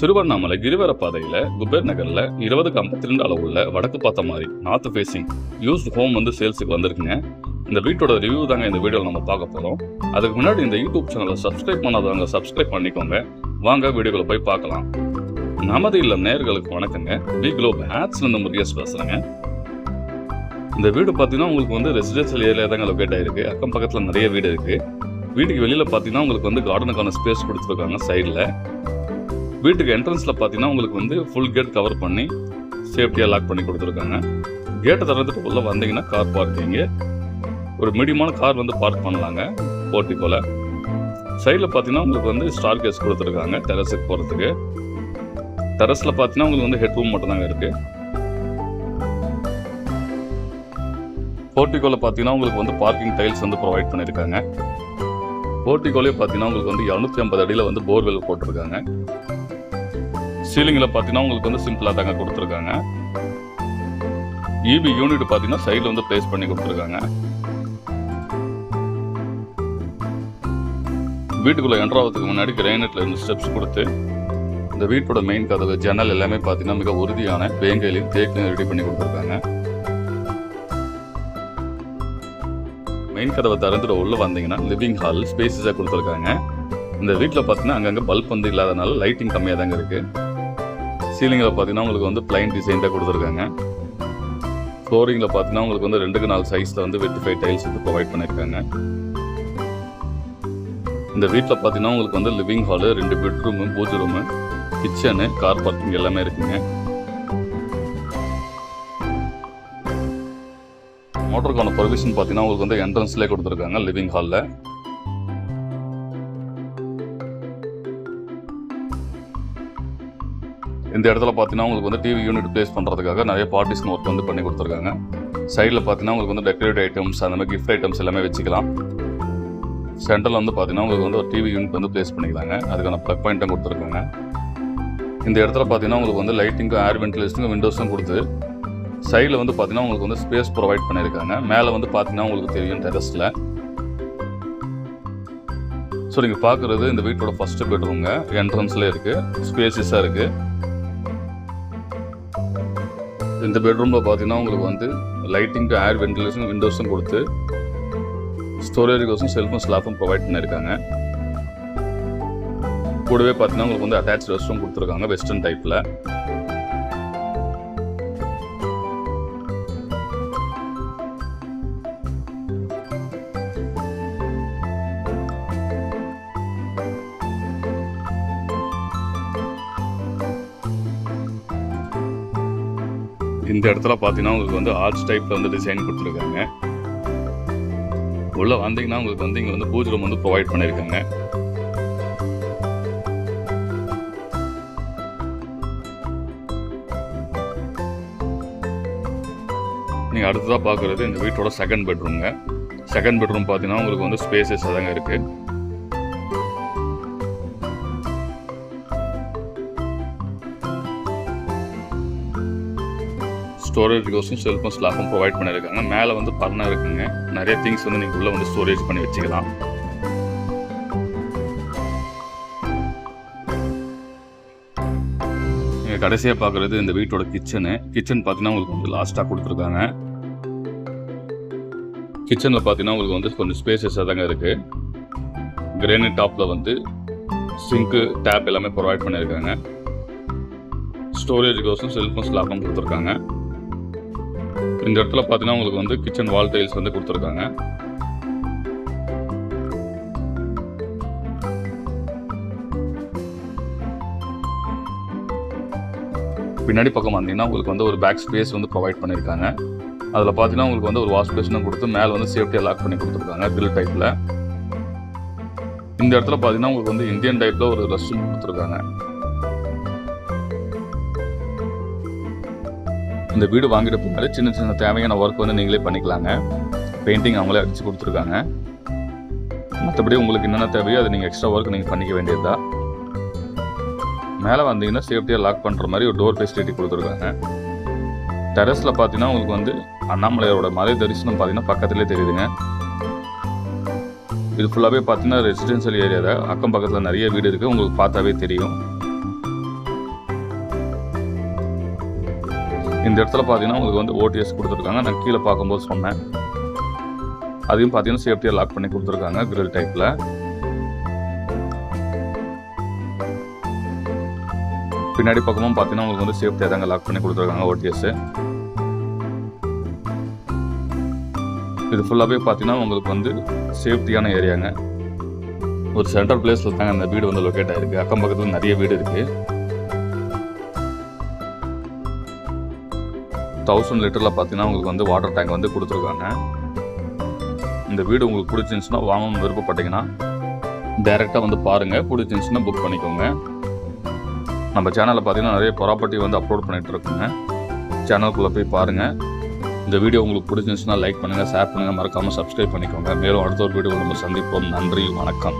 திருவண்ணாமலை கிரிவர பாதையில குபேர் நகர்ல இருபதுக்கு ஐம்பத்தி ரெண்டு அளவுள்ள வடக்கு பார்த்த மாதிரி நார்த் ஃபேசிங் யூஸ்ட் ஹோம் வந்து சேல்ஸுக்கு வந்திருக்குங்க. இந்த வீட்டோட ரிவ்யூ தாங்க இந்த வீடியோவில் நம்ம பார்க்க போகிறோம் அதுக்கு முன்னாடி இந்த யூடியூப் சேனலை சப்ஸ்கிரைப் பண்ணாதவங்க சப்ஸ்கிரைப் பண்ணிக்கோங்க. வாங்க வீடியோக்குள்ள போய் பார்க்கலாம். நமது இல்லம் நேயர்களுக்கு வணக்கங்க. வி குளோப் ஹேட்ஸ்லேருந்து முருகேஷ் பேசுகிறேங்க இந்த வீடு பார்த்தீங்கன்னா உங்களுக்கு வந்து ரெசிடென்ஷியல் ஏரியா தாங்க லொக்கேட் ஆகிருக்கு அக்கம் பக்கத்தில் நிறைய வீடு இருக்குது வீட்டுக்கு வெளியில் பார்த்தீங்கன்னா உங்களுக்கு வந்து கார்டனுக்கான ஸ்பேஸ் கொடுத்துருக்காங்க சைடில் வீட்டுக்கு என்ட்ரன்ஸில் பார்த்தீங்கன்னா உங்களுக்கு வந்து ஃபுல் கேட் கவர் பண்ணி சேஃப்டியாக லாக் பண்ணி கொடுத்துருக்காங்க. கேட்டை திறந்துட்டு உள்ளே வந்தீங்கன்னா கார் பார்க்கிங்கு ஒரு மீடியமான கார் வந்து பார்க் பண்ணலாங்க போர்ட்டிக்கோல சைடில் பார்த்தீங்கன்னா உங்களுக்கு வந்து ஸ்டார் கேஸ் கொடுத்துருக்காங்க டெரஸுக்கு போகிறதுக்கு டெரஸில் பார்த்தீங்கன்னா உங்களுக்கு வந்து ஹெட் ரூம் மட்டும்தாங்க இருக்குது போர்ட்டிகோவில் பார்த்தீங்கன்னா உங்களுக்கு வந்து பார்க்கிங் டைல்ஸ் வந்து ப்ரொவைட் பண்ணியிருக்காங்க போர்ட்டிகோலே பார்த்தீங்கன்னா உங்களுக்கு வந்து இரநூத்தி ஐம்பது அடியில் வந்து போர்வெல் போட்டிருக்காங்க. சீலிங்கில் பார்த்தீங்கன்னா உங்களுக்கு வந்து சிம்பிளாக தாங்க கொடுத்துருக்காங்க. இபி யூனிட் பார்த்தீங்கன்னா சைடில் வந்து ப்ளேஸ் பண்ணி கொடுத்துருக்காங்க. வீட்டுக்குள்ளே என்ட்ராவதுக்கு முன்னாடி கிரைனட்டில் இருந்து ஸ்டெப்ஸ் கொடுத்து இந்த வீட்டோட மெயின் கதவு ஜன்னல் எல்லாமே பார்த்தீங்கன்னா மிக உறுதியான வேங்கையிலையும் தேக்கையும் ரெடி பண்ணி கொடுத்துருக்காங்க. மெயின் கதவை திறந்துட்டு உள்ளே வந்தீங்கன்னா லிவிங் ஹால் ஸ்பேசஸாக கொடுத்துருக்காங்க. இந்த வீட்டில் பார்த்தீங்கன்னா அங்கங்கே பல்ப் வந்து இல்லாதனால லைட்டிங் கம்மியாக தாங்க இருக்குது சீலிங்கில் பார்த்தீங்கன்னா உங்களுக்கு வந்து பிளைன் டிசைன் தான் கொடுத்துருக்காங்க. ஃப்ளோரிங்கில் பார்த்தீங்கன்னா உங்களுக்கு வந்து ரெண்டுக்கு நாலு சைஸில் வந்து வெட்டிஃபை டைல்ஸ் வந்து ப்ரொவைட் பண்ணியிருக்காங்க. இந்த வீட்டில் பார்த்தீங்கன்னா உங்களுக்கு வந்து லிவிங் ஹாலு ரெண்டு பெட்ரூமு பூஜை ரூமு கிச்சனு கார் பார்க்கிங் எல்லாமே இருக்குங்க. மோட்டருக்கான ப்ரொவிஷன் பார்த்தீங்கன்னா உங்களுக்கு வந்து என்ட்ரன்ஸ்லேயே கொடுத்துருக்காங்க லிவிங் ஹாலில் இந்த இடத்துல பார்த்தீங்கன்னா உங்களுக்கு வந்து டிவி யூனிட் ப்ளேஸ் பண்ணுறதுக்காக நிறைய பார்ட்டிஷன் ஒர்க் வந்து பண்ணி கொடுத்துருக்காங்க. சைடில் பார்த்தீங்கன்னா உங்களுக்கு வந்து டெக்கரேட் ஐட்டம்ஸ் அந்த மாதிரி கிஃப்ட் ஐட்டம்ஸ் எல்லாமே வச்சுக்கலாம். சென்டரில் வந்து பார்த்தீங்கன்னா உங்களுக்கு வந்து ஒரு டிவி யூனிட் வந்து ப்ளேஸ் பண்ணிக்கலாங்க. அதுக்கான ப்ளக் பாயிண்ட்டும் கொடுத்துருக்காங்க. இந்த இடத்துல பார்த்தீங்கன்னா உங்களுக்கு வந்து லைட்டிங்கும் ஏர் வென்டிலேஷனுக்கும் விண்டோஸும் கொடுத்து சைடில் வந்து பார்த்தீங்கன்னா உங்களுக்கு வந்து ஸ்பேஸ் ப்ரொவைட் பண்ணியிருக்காங்க. மேலே வந்து பார்த்தீங்கன்னா உங்களுக்கு தெரியும் டெரஸில் ஸோ நீங்கள் பார்க்குறது இந்த வீட்டோட ஃபஸ்ட்டு பெட்ரூம்ங்க என்ட்ரன்ஸ்லேயே இருக்குது ஸ்பேசிஸாக இருக்குது இந்த பெட்ரூமில் பார்த்தீங்கன்னா உங்களுக்கு வந்து லைட்டிங் ஏர் வென்டிலேஷன் விண்டோஸும் கொடுத்து ஸ்டோரேஜுக்கோசம் செல்ஃபும் ஸ்லாஃபும் ப்ரொவைட் பண்ணியிருக்காங்க. கூடவே பார்த்தீங்கன்னா உங்களுக்கு வந்து அட்டாச் ரெஸ்ட் ரூம் கொடுத்துருக்காங்க வெஸ்டர்ன் டைப்பில் இந்த இடத்துல பார்த்தீங்கன்னா உங்களுக்கு வந்து ஆர்ச் டைப்பில் வந்து டிசைன் கொடுத்துருக்காங்க. உள்ளே வந்தீங்கன்னா உங்களுக்கு வந்து இங்கே வந்து பூஜை ரூம் வந்து ப்ரொவைட் பண்ணியிருக்காங்க நீங்கள் அடுத்ததாக பார்க்குறது இந்த வீட்டோட செகண்ட் பெட்ரூம்ங்க செகண்ட் பெட்ரூம் பார்த்தீங்கன்னா உங்களுக்கு வந்து ஸ்பேசஸ் அதாங்க இருக்குது ஸ்டோரேஜ்க்கோசம் செல்ஃபும் ஸ்லாஃபும் ப்ரொவைட் பண்ணியிருக்காங்க. மேலே வந்து பர்னா இருக்குங்க. நிறைய திங்ஸ் வந்து நீங்கள் உள்ளே வந்து ஸ்டோரேஜ் பண்ணி வச்சுக்கலாம். நீங்கள் கடைசியாக பார்க்குறது இந்த வீட்டோட கிச்சனு கிச்சன் பார்த்தீங்கன்னா உங்களுக்கு வந்து லாஸ்ட்டாக கொடுத்துருக்காங்க. கிச்சனில் பார்த்தீங்கன்னா உங்களுக்கு வந்து கொஞ்சம் ஸ்பேசஸாக தாங்க இருக்குது கிரேனைட் டாப்பில் வந்து சிங்க்கு டேப் எல்லாமே ப்ரொவைட் பண்ணியிருக்காங்க. ஸ்டோரேஜுக்கோசம் செல்ஃபோன் ஸ்லாப்பும் கொடுத்துருக்காங்க. இந்த இடத்துல பார்த்தீங்கன்னா உங்களுக்கு வந்து கிச்சன் வால் டைல்ஸ் வந்து கொடுத்துருக்காங்க. பின்னாடி பக்கம் வந்தீங்கன்னா உங்களுக்கு வந்து ஒரு பேக் ஸ்பேஸ் வந்து ப்ரொவைட் பண்ணியிருக்காங்க அதில் பார்த்தீங்கன்னா உங்களுக்கு வந்து ஒரு வாஷ் பேஷனும் கொடுத்து மேலே வந்து சேஃப்டியாக லாக் பண்ணி கொடுத்துருக்காங்க கிரில் டைப்பில் இந்த இடத்துல பார்த்தீங்கன்னா உங்களுக்கு வந்து இந்தியன் டைப்பில் ஒரு ரெஸ்ட் ரூம் கொடுத்துருக்காங்க. இந்த வீடு வாங்கிட்டு போனாலே சின்ன சின்ன தேவையான ஒர்க் வந்து நீங்களே பண்ணிக்கலாங்க. பெயிண்டிங் அவங்களே அடித்து கொடுத்துருக்காங்க. மற்றபடி உங்களுக்கு என்னென்ன தேவையோ அதை நீங்கள் எக்ஸ்ட்ரா ஒர்க் நீங்கள் பண்ணிக்க வேண்டியதா மேலே வந்தீங்கன்னா சேஃப்டியாக லாக் பண்ணுற மாதிரி ஒரு டோர் ஃபெசிலிட்டி கொடுத்துருக்காங்க. டெரஸில் பார்த்தீங்கன்னா உங்களுக்கு வந்து அண்ணாமலையாரோட மலை தரிசனம் பார்த்தீங்கன்னா பக்கத்துலேயே தெரியுதுங்க. இது ஃபுல்லாகவே பார்த்தீங்கன்னா ரெசிடென்சியல் ஏரியா தான் அக்கம் பக்கத்தில் நிறைய வீடு இருக்குது உங்களுக்கு பார்த்தாவே தெரியும். இந்த இடத்துல பார்த்தீங்கன்னா உங்களுக்கு வந்து ஓடிஎஸ் கொடுத்துருக்காங்க. நான் கீழே பார்க்கும்போது சொன்னேன். அதையும் பார்த்தீங்கன்னா சேஃப்டியாக லாக் பண்ணி கொடுத்துருக்காங்க கிரில் டைப்பில் பின்னாடி பக்கமும் பார்த்தீங்கன்னா உங்களுக்கு வந்து சேஃப்டியாக தாங்க லாக் பண்ணி கொடுத்துருக்காங்க ஓடிஎஸ் இது ஃபுல்லாகவே பார்த்தீங்கன்னா உங்களுக்கு வந்து சேஃப்டியான ஏரியாங்க ஒரு சென்டர் பிளேஸில் தாங்க அந்த வீடு வந்து லொக்கேட் ஆகிருக்கு அக்கம் பக்கத்தில் நிறைய வீடு இருக்குது தௌசண்ட் லிட்டரில் பார்த்தீங்கன்னா உங்களுக்கு வந்து வாட்டர் டேங்க் வந்து கொடுத்துருக்காங்க. இந்த வீடு உங்களுக்கு பிடிச்சிருந்துச்சுன்னா வாங்கணும்னு விருப்பப்பட்டீங்கன்னா டைரெக்டாக வந்து பாருங்கள் பிடிச்சிருந்துச்சுன்னா புக் பண்ணிக்கோங்க. நம்ம சேனலில் பார்த்தீங்கன்னா நிறைய ப்ராப்பர்ட்டி வந்து அப்லோட் பண்ணிகிட்டு இருக்கோங்க. சேனலுக்குள்ளே போய் பாருங்கள் இந்த வீடியோ உங்களுக்கு பிடிச்சிருந்துச்சுன்னா லைக் பண்ணுங்கள் ஷேர் பண்ணுங்கள் மறக்காமல் சப்ஸ்கிரைப் பண்ணிக்கோங்க. மேலும் அடுத்த ஒரு வீடியோ நம்ம சந்திப்போம். நன்றி வணக்கம்.